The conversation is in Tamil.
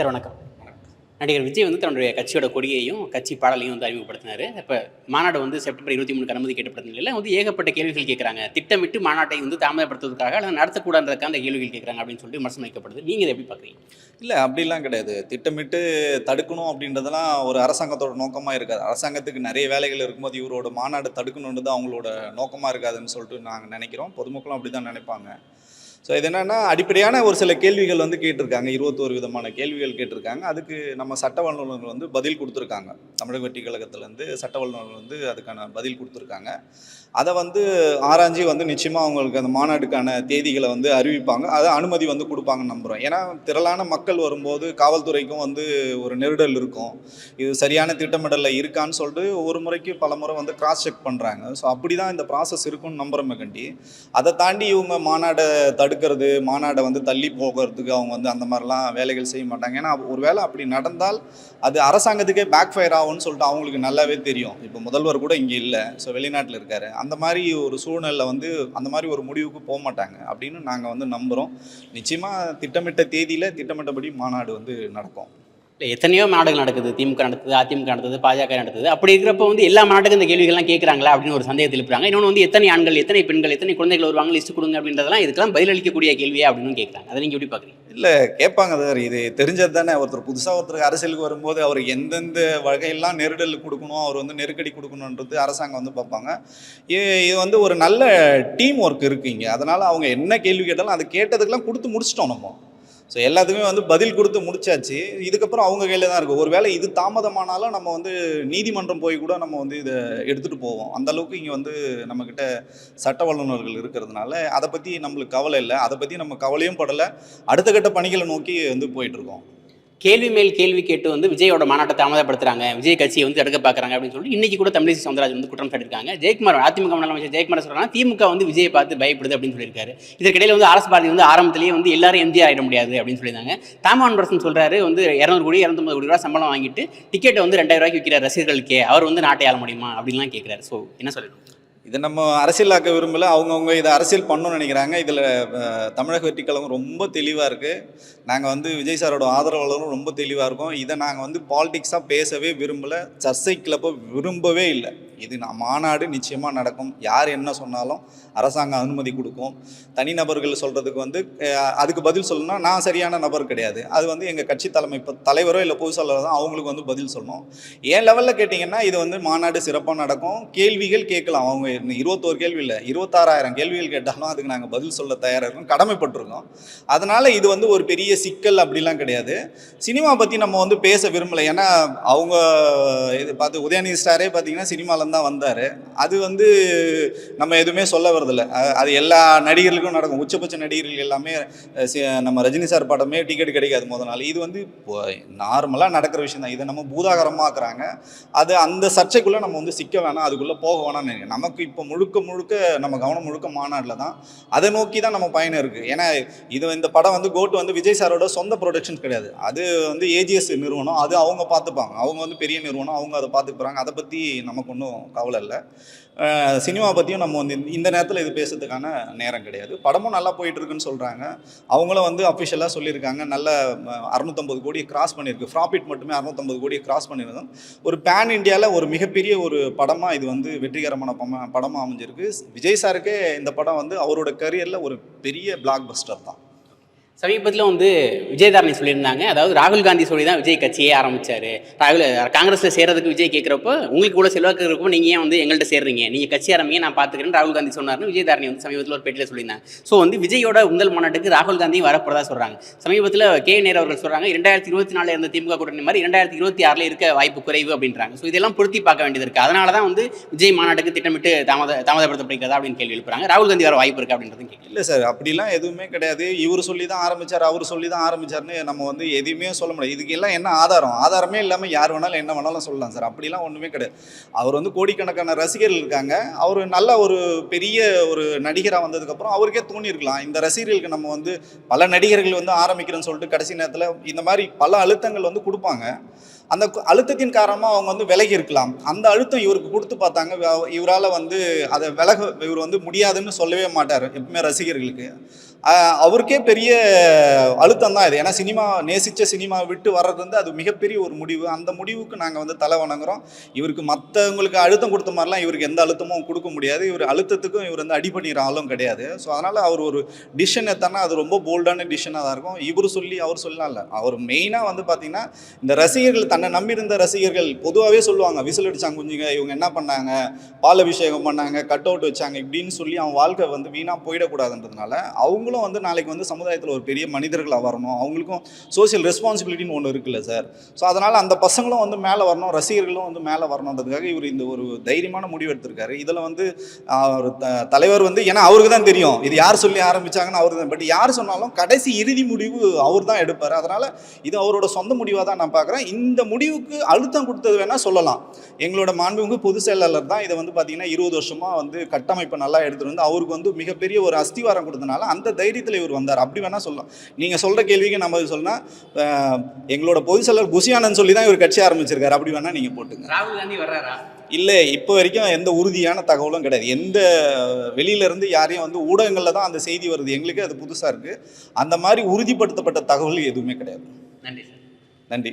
சார் வணக்கம். நடிகர் விஜய் வந்து தன்னுடைய கட்சியோட கொடியையும் கட்சி பாடலையும் வந்து அறிமுகப்படுத்தினார். இப்போ மாநாடு வந்து செப்டம்பர் இருபத்தி மூணுக்கு அனுமதி கேட்டப்பட்ட நிலையில் வந்து ஏகப்பட்ட கேள்விகள் கேட்குறாங்க திட்டமிட்டு மாநாட்டை வந்து தாமதப்படுத்துவதற்காக அல்லது நடத்தக்கூடாதுக்காக அந்த கேள்விகள் கேட்குறாங்க அப்படின்னு சொல்லிட்டு விமர்சனம் வைக்கப்படுது. நீங்கள் இதை எப்படி பார்க்குறீங்க இல்லை அப்படிலாம் கிடையாது. திட்டமிட்டு தடுக்கணும் அப்படின்றதெல்லாம் ஒரு அரசாங்கத்தோட நோக்கமாக இருக்காது. அரசாங்கத்துக்கு நிறைய வேலைகள் இருக்கும்போது இவரோட மாநாடு தடுக்கணுன்றது அவங்களோட நோக்கமாக இருக்காதுன்னு சொல்லிட்டு நாங்கள் நினைக்கிறோம். பொதுமக்களும் அப்படி தான் நினைப்பாங்க. ஸோ இது என்னென்னா அடிப்படையான ஒரு சில கேள்விகள் வந்து கேட்டிருக்காங்க. இருபத்தோரு விதமான கேள்விகள் கேட்டிருக்காங்க. அதுக்கு நம்ம சட்ட வல்லுநர்கள் வந்து பதில் கொடுத்துருக்காங்க. தமிழக வெட்டி கழகத்துலேருந்து சட்ட வல்லுநர்கள் வந்து அதுக்கான பதில் கொடுத்துருக்காங்க. அதை வந்து ஆராய்ஞ்சி வந்து நிச்சயமாக அவங்களுக்கு அந்த மாநாட்டுக்கான தேதிகளை வந்து அறிவிப்பாங்க. அதை அனுமதி வந்து கொடுப்பாங்கன்னு நம்புகிறோம் ஏன்னா திரளான மக்கள் வரும்போது காவல்துறைக்கும் வந்து ஒரு நெருடல் இருக்கும். இது சரியான திட்டமிடலில் இருக்கான்னு சொல்லிட்டு ஒரு முறைக்கு பல முறை வந்து கிராஸ் செக் பண்ணுறாங்க ஸோ அப்படி தான் இந்த ப்ராசஸ் இருக்கும்னு நம்புகிறோமே கண்டி அதை தாண்டி இவங்க மாநாடை தடுக்கிறது மாநாடை வந்து தள்ளி போகிறதுக்கு அவங்க வந்து அந்த மாதிரிலாம் வேலைகள் செய்ய மாட்டாங்க. ஏன்னா ஒரு வேளை அப்படி நடந்தால் அது அரசாங்கத்துக்கே பேக் ஃபயர் ஆகும்னு சொல்லிட்டு அவங்களுக்கு நல்லாவே தெரியும். இப்போ முதல்வர் கூட இங்கே இல்லை. ஸோ வெளிநாட்டில் இருக்காரு. அந்த மாதிரி ஒரு சூழ்நிலை வந்து அந்த மாதிரி ஒரு முடிவுக்கு போக மாட்டாங்க அப்படின்னு நாங்கள் வந்து நம்புகிறோம் நிச்சயமாக திட்டமிட்ட தேதியில் திட்டமிட்டபடி மாநாடு வந்து நடக்கும். எத்தனையோ மாநாடுகள் நடக்குது. திமுக நடத்துது அதிமுக நடத்துது பாஜக நடத்துது. அப்படி இருக்கிறப்ப வந்து எல்லா மாநாட்டுக்கும் இந்த கேள்விகள்லாம் கேட்குறாங்களா அப்படின்னு ஒரு சந்தேகத்தில் எழுப்புறாங்க இன்னொன்று வந்து எத்தனை ஆண்கள் எத்தனை பெண்கள் எத்தனை குழந்தைகள் வருவாங்க லிஸ்ட் கொடுங்க அப்படின்றதெல்லாம் இதுக்கெல்லாம் பதிலளிக்கக்கூடிய கேள்வியா அப்படின்னு கேட்குறாங்க. அதை நீங்கள் எப்படி பார்க்குறீங்க? இல்லை கேட்பாங்க சார். இது தெரிஞ்சது தானே. ஒருத்தர் புதுசாக ஒருத்தர் அரசியலுக்கு வரும்போது அவர் எந்தெந்த வகையெல்லாம் நெருடல் கொடுக்கணும் அவர் வந்து நெருக்கடி கொடுக்கணுன்றது அரசாங்கம் வந்து பார்ப்பாங்க. இது வந்து ஒரு நல்ல டீம் ஒர்க் இருக்குங்க அதனால் அவங்க என்ன கேள்வி கேட்டாலும் அதை கேட்டதுக்கெல்லாம் கொடுத்து முடிச்சிட்டோம் நம்ம. ஸோ எல்லாத்துக்குமே வந்து பதில் கொடுத்து முடிச்சாச்சு. இதுக்கப்புறம் அவங்க கையில் தான் இருக்குது ஒருவேளை இது தாமதமானாலும் நம்ம வந்து நீதிமன்றம் போய் கூட நம்ம வந்து இதை எடுத்துகிட்டு போவோம். அந்தளவுக்கு இங்கே வந்து நம்மக்கிட்ட சட்ட வல்லுநர்கள் இருக்கிறதுனால அதை பற்றி நம்மளுக்கு கவலை இல்லை. அதை பற்றி நம்ம கவலையும் படலை. அடுத்த கட்ட பணிகளை நோக்கி வந்து போயிட்டுருக்கோம் கேள்வி மேல் கேள்வி கேட்டு வந்து விஜயோட மாநாட்டை தாமதப்படுத்துறாங்க விஜய் கட்சியை வந்து தடுக்க பார்க்குறாங்க அப்படின்னு சொல்லி இன்னைக்கு கூட தமிழிசை சவுந்தரராஜன் வந்து குற்றம் சாட்டியிருக்காங்க. ஜெயக்குமார் அதிமுக முதலமைச்சர் ஜெயக்குமார் சொல்றாங்க திமுக வந்து விஜயை பார்த்து பயப்படுது அப்படின்னு சொல்லியிருக்காரு. இதற்கிடையில் வந்து அரசு பாரதி வந்து ஆரம்பத்திலேயே வந்து எல்லாரும் எம்ஜிஆர் ஆயிட முடியாது அப்படின்னு சொல்லியிருந்தாங்க. தாமான் பிரசன் சொல்றாரு வந்து இரநூறு கோடி இரநூத்தம்பது கோடி ரூபா சம்பளம் வாங்கிட்டு டிக்கெட்டை வந்து ரெண்டாயிரம் ரூபாய்க்கு விற்கிற ரசிகர்களுக்கே. அவர் வந்து நாட்டை ஆள முடியுமா அப்படின்லாம் கேட்குறாரு ஸோ என்ன சொல்லணும் இதை நம்ம அரசியலாக்க விரும்பல. அவங்கவுங்க இதை அரசியல் பண்ணணும்னு நினைக்கிறாங்க. இதில் தமிழக வெற்றிக்கழகம் ரொம்ப தெளிவாக இருக்குது நாங்கள் வந்து விஜய் சாரோட ஆதரவாளரும் ரொம்ப தெளிவாக இருக்கோம். இதை நாங்கள் வந்து பாலிடிக்ஸாக பேசவே விரும்பலை. சர்ச்சை விரும்பவே இல்லை. இது நான் மாநாடு நிச்சயமாக நடக்கும். யார் என்ன சொன்னாலும் அரசாங்கம் அனுமதி கொடுக்கும். தனிநபர்கள் சொல்கிறதுக்கு வந்து அதுக்கு பதில் சொல்லணும்னா நான் சரியான நபர் கிடையாது. அது வந்து எங்கள் கட்சி தலைமை இப்போ தலைவரோ இல்லை பொது தான் அவங்களுக்கு வந்து பதில் சொல்லணும். ஏன் லெவலில் கேட்டிங்கன்னா இது வந்து மாநாடு சிறப்பாக நடக்கும். கேள்விகள் கேட்கலாம். அவங்க இருபத்தோரு கேள்வி இல்லை இருபத்தாறாயிரம் கேள்விகள் கேட்டாலும் அதுக்கு நாங்கள் பதில் சொல்ல தயாராக இருக்கோம் கடமைப்பட்டிருக்கோம். அதனால் இது வந்து ஒரு பெரிய சிக்கல் அப்படிலாம் கிடையாது. சினிமா பற்றி நம்ம வந்து பேச விரும்பலை. ஏன்னா அவங்க இது பார்த்து உதயநிதி ஸ்டாரே பார்த்தீங்கன்னா சினிமாவில் தான் வந்தார். அது வந்து நம்ம எதுவுமே சொல்ல வரதில்ல அது எல்லா நடிகர்களுக்கும் நடக்கும். உச்சபட்ச நடிகர்கள் எல்லாமே நம்ம ரஜினி சார் படமே டிக்கெட் கிடைக்காது முத நாள். இது வந்து நார்மலாக நடக்கிற விஷயம் தான். இதை நம்ம பூதாகரமாக்குறாங்க அது அந்த சர்ச்சைக்குள்ளே நம்ம வந்து சிக்க வேணாம். அதுக்குள்ளே போக வேணாம்னு நினைக்கிறேன். நமக்கு இப்போ முழுக்க முழுக்க நம்ம கவனம் முழுக்க மாநாட்டில் தான். அதை நோக்கி தான் நம்ம பயணம் இருக்குது ஏன்னா இது இந்த படம் வந்து கோட் வந்து விஜய் சாரோட சொந்த ப்ரொடக்ஷன் கிடையாது. அது வந்து ஏஜிஎஸ் நிறுவனம். அது அவங்க பார்த்துப்பாங்க. அவங்க வந்து பெரிய நிறுவனம். அவங்க அதை பார்த்துக்கிறாங்க அதை பற்றி நமக்கு ஒன்றும் கவலை இல்லை. சினிமா பற்றியும் நம்ம வந்து இந்த- இந்த நேரத்தில் இது பேசுறதுக்கான நேரம் கிடையாது. படமும் நல்லா போயிட்டுருக்குன்னு சொல்கிறாங்க அவங்களும் வந்து அஃபிஷியலாக சொல்லியிருக்காங்க. நல்ல அறுநூத்தம்பது கோடி கிராஸ் பண்ணியிருக்கு. ப்ராஃபிட் மட்டுமே அறுநூத்தம்பது கோடியை கிராஸ் பண்ணியிருந்தோம். ஒரு பேன் இந்தியாவில் ஒரு மிகப்பெரிய ஒரு படமாக இது வந்து வெற்றிகரமான படமாக அமைஞ்சிருக்கு. விஜய் சாருக்கே இந்த படம் வந்து அவரோட கரியரில் ஒரு பெரிய பிளாக் பஸ்டர் தான். சமீபத்தில் வந்து விஜயதாரணி சொல்லியிருந்தாங்க. அதாவது ராகுல் காந்தி சொல்லி தான் விஜய் கட்சியே ஆரம்பித்தார் ராகுல் காங்கிரஸில் சேர்றதுக்கு விஜய் கேட்குறப்போ உங்களுக்கு கூட செல்வாக்கு இருக்கும் நீங்கள் ஏன் வந்து எங்கள்கிட்ட சேர்றீங்க? நீங்கள் கட்சி ஆரம்பிங்க நான் பார்த்துக்கிறேன் ராகுல் காந்தி சொன்னார்னு விஜயதாரணி வந்து சமீபத்தில் ஒரு பேட்டியில் சொல்லியிருந்தாங்க. ஸோ வந்து விஜயோட முதல் மாநாட்டுக்கு ராகுல் காந்தி வரப்போறதா சொல்கிறாங்க சமீபத்தில் கே. நேர் அவர்கள் சொல்கிறாங்க இரண்டாயிரத்தி இருபத்தி நாலில் இருந்த திமுக கூட்டணி மாதிரி இரண்டாயிரத்தி இருபத்தி ஆறில் இருக்க வாய்ப்பு குறைவு அப்படின்றாங்க. ஸோ இதெல்லாம் பொருத்தி பார்க்க வேண்டியது இருக்குது அதனால தான் வந்து விஜய் மாநாட்டுக்கு திட்டமிட்டு தாமத தாமதப்படுத்தப்படுகிறதா அப்படின்னு கேள்வி எழுப்புறாங்க ராகுல் காந்தி வர வாய்ப்பு இருக்குது அப்படின்றதும் கேள்வி இல்லை சார் அப்படிலாம் எதுவுமே கிடையாது. இவர் சொல்லி தான் ஆரம்பிச்சார் அவர் சொல்லி தான் ஆரம்பிச்சார்னு நம்ம வந்து எதையுமே சொல்ல முடியாது. இதுக்கு எல்லாம் என்ன ஆதாரம்? ஆதாரமே இல்லாமல் யார் வேணாலும் என்ன வேணாலும் சொல்லலாம் சார். அப்படிலாம் ஒன்றுமே கிடையாது. அவர் வந்து கோடிக்கணக்கான ரசிகர்கள் இருக்காங்க. அவர் நல்ல ஒரு பெரிய ஒரு நடிகராக வந்ததுக்கப்புறம் அவருக்கே தோணியிருக்கலாம் இந்த ரசிகர்களுக்கு நம்ம வந்து பல நடிகர்கள் வந்து ஆரம்பிக்கிறேன்னு சொல்லிட்டு கடைசி நேரத்தில் இந்த மாதிரி பல அழுத்தங்கள் வந்து கொடுப்பாங்க. அந்த அழுத்தத்தின் காரணமாக அவங்க வந்து விலகி இருக்கலாம். அந்த அழுத்தம் இவருக்கு கொடுத்து பார்த்தாங்க. இவரால் வந்து அதை விலக இவர் வந்து முடியாதுன்னு சொல்லவே மாட்டார் எப்பவுமே ரசிகர்களுக்கு. அவருக்கே பெரிய அழுத்தம் தான் இது. ஏன்னா சினிமா நேசித்த சினிமா விட்டு வர்றது வந்து அது மிகப்பெரிய ஒரு முடிவு. அந்த முடிவுக்கு நாங்கள் வந்து தலை வணங்குறோம். இவருக்கு மற்றவங்களுக்கு அழுத்தம் கொடுத்த மாதிரிலாம் இவருக்கு எந்த அழுத்தமும் கொடுக்க முடியாது. இவர் அழுத்தத்துக்கும் இவர் வந்து அடிபணிகிற ஆளும் கிடையாது. ஸோ அதனால் அவர் ஒரு டிசிஷன் எடுத்தானா அது ரொம்ப போல்டான டிசிஷனாக தான் இருக்கும். இவர் சொல்லி அவர் சொல்லலாம் இல்லை. அவர் மெயினாக வந்து பார்த்திங்கன்னா இந்த ரசிகர்கள் தன்னை நம்பி இருந்த ரசிகர்கள் பொதுவாகவே சொல்லுவாங்க விசில் அடித்தாங்க குஞ்சுங்க இவங்க என்ன பண்ணாங்க பால் அபிஷேகம் பண்ணாங்க கட் அவுட் வச்சாங்க இப்படின்னு சொல்லி அவன் வாழ்க்கை வந்து வீணாக போயிடக்கூடாதுன்றதுனால அவங்களும் வந்து நாளைக்கு வந்து சமுதாயத்தில் ஒரு பெரிய மனிதர்களாக வரணும். அவங்களுக்கும் சோஷியல் ரெஸ்பான்சிபிலிட்டின்னு ஒன்று இருக்குல்ல சார். ஸோ அதனால் அந்த பசங்களும் வந்து மேலே வரணும் ரசிகர்களும் வந்து மேலே வரணுன்றதுக்காக இவர் இந்த ஒரு தைரியமான முடிவு எடுத்திருக்காரு. இதில் வந்து அவர் த- தலைவர் வந்து ஏன்னா அவருக்கு தான் தெரியும் இது யார் சொல்லி ஆரம்பித்தாங்கன்னு அவருக்கு தான். பட் யார் சொன்னாலும் கடைசி இறுதி முடிவு அவர் தான் எடுப்பார். அதனால் இது அவரோட சொந்த முடிவாக தான் நான் பார்க்குறேன் இந்த முடிவுக்கு அழுத்தம் கொடுத்தது வேணால் சொல்லலாம். எங்களோட மாண்புமிகு பொதுச் செயலாளர் தான் இதை வந்து பார்த்தீங்கன்னா இருபது வருஷமாக வந்து கட்டமைப்பை நல்லா எடுத்துகிட்டு வந்து அவருக்கு வந்து மிகப்பெரிய ஒரு அஸ்திவாரம் கொடுத்தனால அந்த தைரியத்தில் இவர் வந்தார். அப்படி வேணால் சொல்லலாம். நீங்கள் சொல்கிற கேள்விக்கு நம்ம சொன்னால் எங்களோட பொதுச் செயலாளர் புசியானந்த் சொல்லி தான் இவர் கட்சி ஆரம்பிச்சிருக்காரு. அப்படி வேணால் நீங்கள் போட்டுங்க. ராகுல் காந்தி வர்றாரா? இல்லை இப்போ வரைக்கும் எந்த உறுதியான தகவலும் கிடையாது. எந்த வெளியில இருந்து யாரையும் வந்து ஊடகங்களில் தான் அந்த செய்தி வருது. எங்களுக்கு அது புதுசாக இருக்குது அந்த மாதிரி உறுதிப்படுத்தப்பட்ட தகவல் எதுவுமே கிடையாது. நன்றி சார். நன்றி.